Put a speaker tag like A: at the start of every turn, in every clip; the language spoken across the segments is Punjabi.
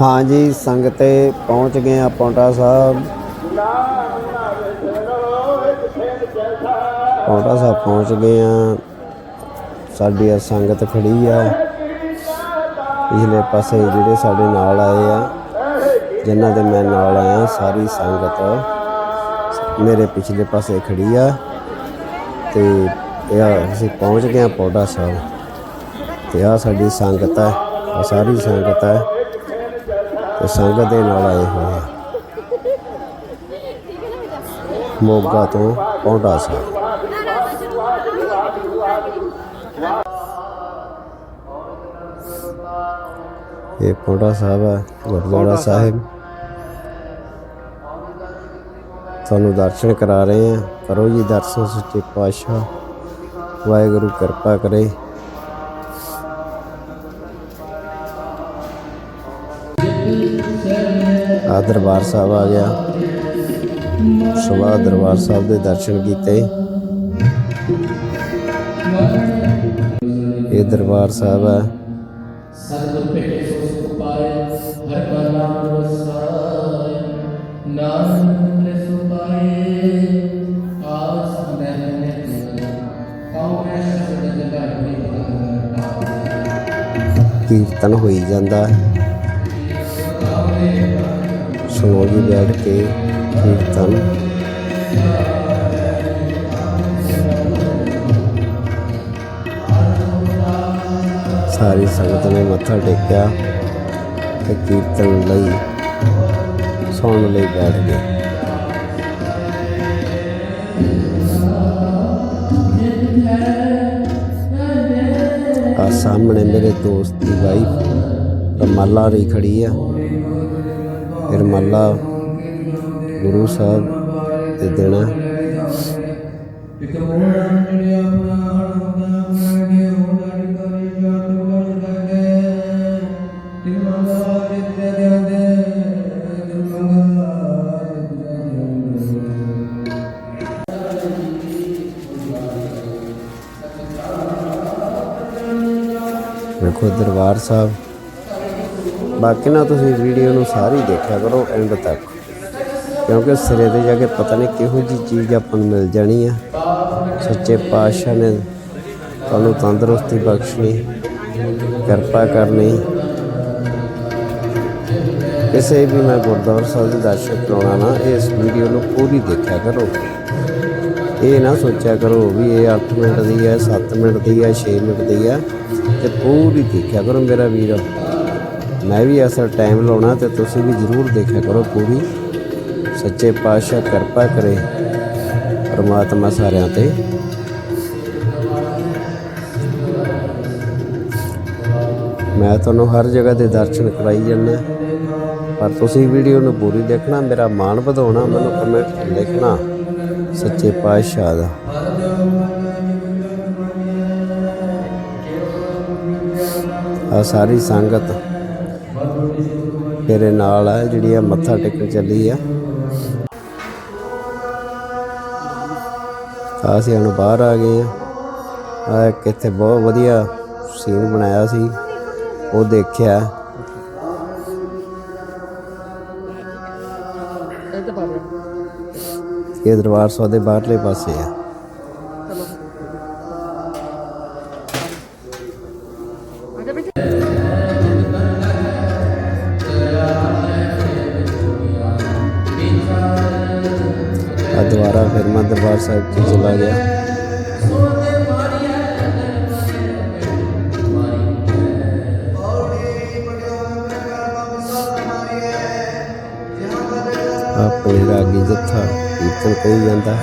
A: ਹਾਂਜੀ ਸੰਗਤੇ ਪਹੁੰਚ ਗਏ ਆ ਪੌਂਟਾ ਸਾਹਿਬ। ਪੌਂਟਾ ਸਾਹਿਬ ਪਹੁੰਚ ਗਏ ਆ ਸਾਡੀ ਆ ਸੰਗਤ ਖੜੀ ਆ। ਪਿਛਲੇ ਪਾਸੇ ਜਿਹੜੇ ਸਾਡੇ ਨਾਲ ਆਏ ਆ, ਜਿਨ੍ਹਾਂ ਦੇ ਮੈਂ ਨਾਲ ਆਇਆ, ਸਾਰੀ ਸੰਗਤ ਮੇਰੇ ਪਿਛਲੇ ਪਾਸੇ ਖੜੀ ਆ। ਤੇ ਇਹ ਅਸੀਂ ਪਹੁੰਚ ਗਏ ਆ ਪੌਂਟਾ ਸਾਹਿਬ। ਤੇ ਆ ਸਾਡੀ ਸੰਗਤ ਹੈ ਆ ਸਾਰੀ ਸੰਗਤ ਹੈ ਤੇ ਸੰਗਤ ਦੇ ਨਾਲ ਆਏ ਹੋਏ ਆ। ਮੋਗਾ ਤੋਂ ਪੌਂਟਾ ਸਾਹਿਬ। ਇਹ ਪੌਂਟਾ ਸਾਹਿਬ ਹੈ ਗੁਰਦੁਆਰਾ ਸਾਹਿਬ। ਤੁਹਾਨੂੰ ਦਰਸ਼ਨ ਕਰਾ ਰਹੇ ਆ ਕਰੋ ਜੀ ਦਰਸ਼ਨ ਸੱਚੇ ਪਾਤਸ਼ਾਹ। ਵਾਹਿਗੁਰੂ ਕਿਰਪਾ ਕਰੇ। ਦਰਬਾਰ ਸਾਹਿਬ ਆ ਗਿਆ। ਸਵਾ ਦਰਬਾਰ ਸਾਹਿਬ ਦੇ ਦਰਸ਼ਨ ਕੀਤੇ। ਇਹ ਦਰਬਾਰ ਸਾਹਿਬ ਹੈ।
B: ਸਤਿਗੁਰ ਭੇਟੇ ਸੋ ਪਾਏ ਹਰ ਕਾ ਨਾਮ ਵਸਾਏ ਨਾਨਕ ਤੇ ਸੁ ਪਾਏ ਆਸ ਮਹਿ ਨੇ ਕਉ ਮੈਂ ਸ਼ਬਦ ਜਗਾਈ
A: ਕੀਰਤਨ ਹੋਈ ਜਾਂਦਾ ਹੈ। ਸੁਣੋ ਜੀ ਬੈਠ ਕੇ ਕੀਰਤਨ ਸਾਰੀ ਸੰਗਤ ਨੇ ਮੱਥਾ ਟੇਕਿਆ ਤੇ ਕੀਰਤਨ ਲਈ, ਸੌਣ ਲਈ ਬੈਠ ਗਏ। ਆ ਸਾਹਮਣੇ ਮੇਰੇ ਦੋਸਤ ਦੀ ਵਾਈਫ ਰਮਾਲਾ ਰਹੀ ਖੜੀ ਆ। ਰਮਾਲਾ ਗੁਰੂ ਸਾਹਿਬ ਦੇ ਦੇਣਾ
B: ਇਕ
A: ਵੇਖੋ ਦਰਬਾਰ ਸਾਹਿਬ। ਬਾਕੀ ਨਾ ਤੁਸੀਂ ਵੀਡੀਓ ਨੂੰ ਸਾਰੀ ਦੇਖਿਆ ਕਰੋ ਐਂਡ ਤੱਕ। ਕਿਉਂਕਿ ਸਿਰੇ ਤੇ ਜਾ ਕੇ ਪਤਾ ਨਹੀਂ ਕਿਹੋ ਜੀ ਚੀਜ਼ ਆਪਾਂ ਨੂੰ ਮਿਲ ਜਾਣੀ ਆ। ਸੱਚੇ ਪਾਤਸ਼ਾਹ ਨੇ ਤੁਹਾਨੂੰ ਤੰਦਰੁਸਤੀ ਬਖਸ਼ਣੀ ਕਿਰਪਾ ਕਰਨੀ। ਕਿਸੇ ਵੀ ਮੈਂ ਗੁਰਦੁਆਰਾ ਸਾਹਿਬ ਦੇ ਦਰਸ਼ਨ ਕਰਾਉਣਾ ਨਾ, ਇਸ ਵੀਡੀਓ ਨੂੰ ਪੂਰੀ ਦੇਖਿਆ ਕਰੋ। ਇਹ ਨਾ ਸੋਚਿਆ ਕਰੋ ਵੀ ਇਹ 8 ਮਿੰਟ ਦੀ ਹੈ 7 ਮਿੰਟ ਦੀ ਹੈ 6 ਮਿੰਟ ਦੀ ਹੈ, ਤੇ ਪੂਰੀ ਦੇਖਿਆ ਕਰੋ ਮੇਰਾ ਵੀਰ। ਮੈਂ ਵੀ ਅਸਰ ਟਾਈਮ ਲਾਉਣਾ ਤੇ ਤੁਸੀਂ ਵੀ ਜ਼ਰੂਰ ਦੇਖਿਆ ਕਰੋ ਪੂਰੀ। ਸੱਚੇ ਪਾਤਸ਼ਾਹ ਕਿਰਪਾ ਕਰੇ ਪਰਮਾਤਮਾ ਸਾਰਿਆਂ ਤੇ। ਮੈਂ ਤੁਹਾਨੂੰ ਹਰ ਜਗ੍ਹਾ ਦੇ ਦਰਸ਼ਨ ਕਰਾਈ ਜਾਂਦਾ। ਪਰ ਤੁਸੀਂ ਵੀਡੀਓ ਨੂੰ ਪੂਰੀ ਦੇਖਣਾ, ਮੇਰਾ ਮਾਣ ਵਧਾਉਣਾ, ਮੈਨੂੰ ਕਮੈਂਟ ਲਿਖਣਾ ਸੱਚੇ ਪਾਤਸ਼ਾਹ ਦਾ। ਆ ਸਾਰੀ ਸੰਗਤ ਮੇਰੇ ਨਾਲ ਆ, ਜਿਹੜੀ ਆ ਮੱਥਾ ਟੇਕਣ ਚੱਲੀ ਆ। ਅਸੀਂ ਹੁਣ ਬਾਹਰ ਆ ਗਏ ਆ। ਇੱਕ ਇੱਥੇ ਬਹੁਤ ਵਧੀਆ ਸੀਨ ਬਣਾਇਆ ਸੀ। ਉਹ ਦੇਖਿਆ। ਇਹ ਦਰਬਾਰ ਸਾਹਿਬ ਦੇ ਬਾਹਰਲੇ ਪਾਸੇ ਆ। ਆ ਦੁਬਾਰਾ ਫਿਰ ਮੈਂ ਦਰਬਾਰ ਸਾਹਿਬ 'ਚ ਚਲਾ ਗਿਆ। ਆਪਣੇ ਰਾਗੀ ਜੱਥਾ ਕੀਰਤਨ ਕਹੀ ਜਾਂਦਾ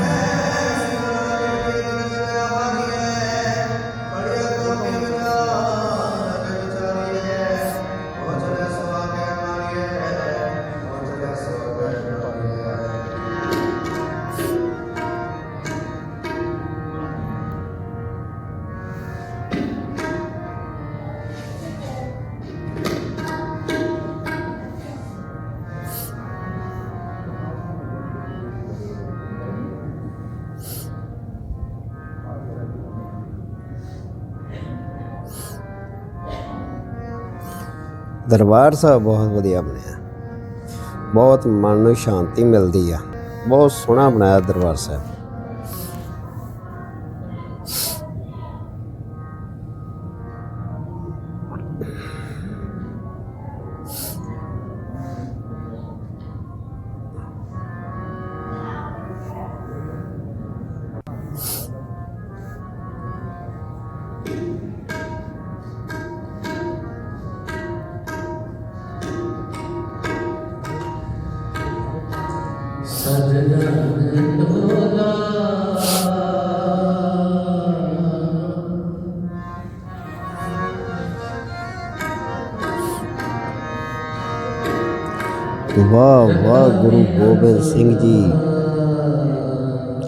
A: ਦਰਬਾਰ ਸਾਹਿਬ ਬਹੁਤ ਵਧੀਆ ਬਣਿਆ। ਬਹੁਤ ਮਨ ਨੂੰ ਸ਼ਾਂਤੀ ਮਿਲਦੀ ਆ। ਬਹੁਤ ਸੋਹਣਾ ਬਣਾਇਆ ਦਰਬਾਰ ਸਾਹਿਬ।
B: ਸਜਣ ਦੋਦਾ
A: ਵਾਹ ਵਾਹ ਗੁਰੂ ਗੋਬਿੰਦ ਸਿੰਘ ਜੀ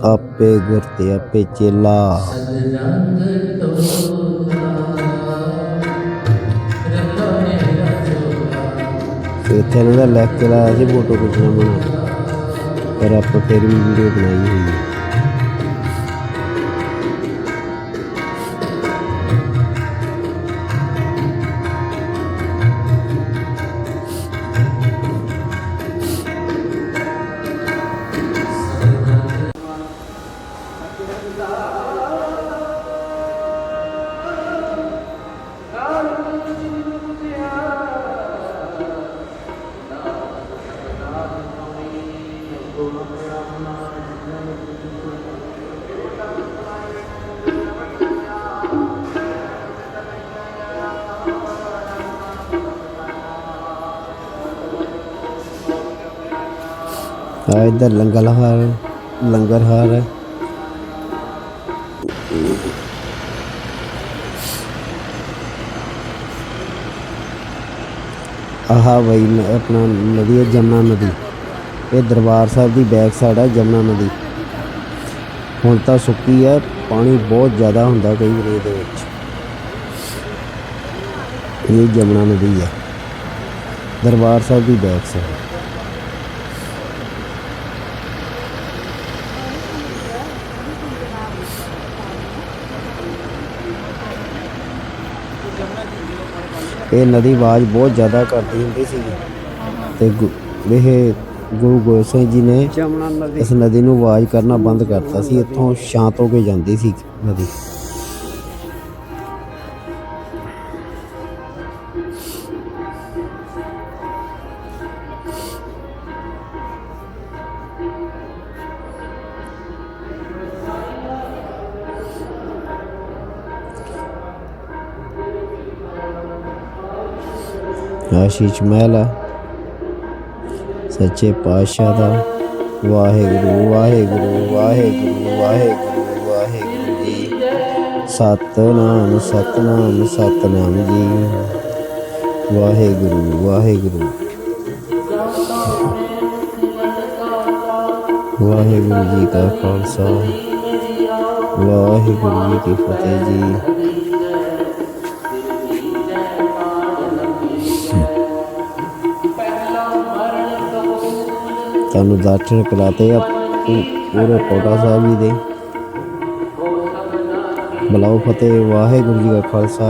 A: ਆਪੇ ਗੁਰ ਤੇ ਆਪੇ ਚੇਲਾ
B: ਸਜਣ ਦੋਦਾ ਰਤਨੇ ਰਚੋਦਾ
A: ਇੱਥੇ ਇਹਨਾਂ ਦਾ ਲਿਖ ਕੇ ਲਾਇਆ ਸੀ ਫੋਟੋ ਆ ਇੱਧਰ ਲੰਗਰ ਹਾਰ ਲੰਗਰ ਹਾਰ ਹੈ ਆਹ ਵਈ ਆਪਣਾ ਨਦੀ ਹੈ ਜਮਨਾ ਨਦੀ। ਇਹ ਦਰਬਾਰ ਸਾਹਿਬ ਦੀ ਬੈਕ ਸਾਈਡ ਹੈ, ਜਮਨਾ ਨਦੀ। ਹੁਣ ਤਾਂ ਸੁੱਕੀ ਹੈ, ਪਾਣੀ ਬਹੁਤ ਜ਼ਿਆਦਾ ਹੁੰਦਾ ਕਈ ਵਾਰੀ ਇਹਦੇ ਵਿੱਚ। ਇਹ ਜਮਨਾ ਨਦੀ ਹੈ। ਦਰਬਾਰ ਸਾਹਿਬ ਦੀ ਬੈਕ ਸਾਈਡ ਇਹ ਨਦੀ ਆਵਾਜ਼ ਬਹੁਤ ਜ਼ਿਆਦਾ ਕਰਦੀ ਹੁੰਦੀ ਸੀ। ਤੇ ਇਹ ਗੁਰੂ ਗੋਬਿੰਦ ਸਿੰਘ ਜੀ ਨੇ ਇਸ ਨਦੀ ਨੂੰ ਆਵਾਜ਼ ਕਰਨਾ ਬੰਦ ਕਰਤਾ ਸੀ। ਇੱਥੋਂ ਸ਼ਾਂਤ ਹੋ ਕੇ ਜਾਂਦੀ ਸੀ ਨਦੀ। ਆਸ਼ੀਸ਼ ਮਹਿਲਾ ਸੱਚੇ ਪਾਤਸ਼ਾਹ ਦਾ ਵਾਹਿਗੁਰੂ ਵਾਹਿਗੁਰੂ ਵਾਹਿਗੁਰੂ ਵਾਹਿਗੁਰੂ ਵਾਹਿਗੁਰੂ ਜੀ। ਸਤਨਾਮ ਸਤਨਾਮ ਸਤਨਾਮ ਜੀ। ਵਾਹਿਗੁਰੂ ਵਾਹਿਗੁਰੂ। ਵਾਹਿਗੁਰੂ ਜੀ ਕਾ ਖਾਲਸਾ। ਵਾਹਿਗੁਰੂ ਜੀ ਕੀ ਫਤਿਹ ਜੀ। ਤੁਹਾਨੂੰ ਦਰਸ਼ਨ ਕਰਾਤੇ ਆ ਪੂ- ਪੂਰੇ ਕੋਟਾ ਸਾਹਿਬ ਦੇ। ਬਲਾਉ ਫਤਿਹ, ਵਾਹਿਗੁਰੂ ਜੀ ਕਾ ਖਾਲਸਾ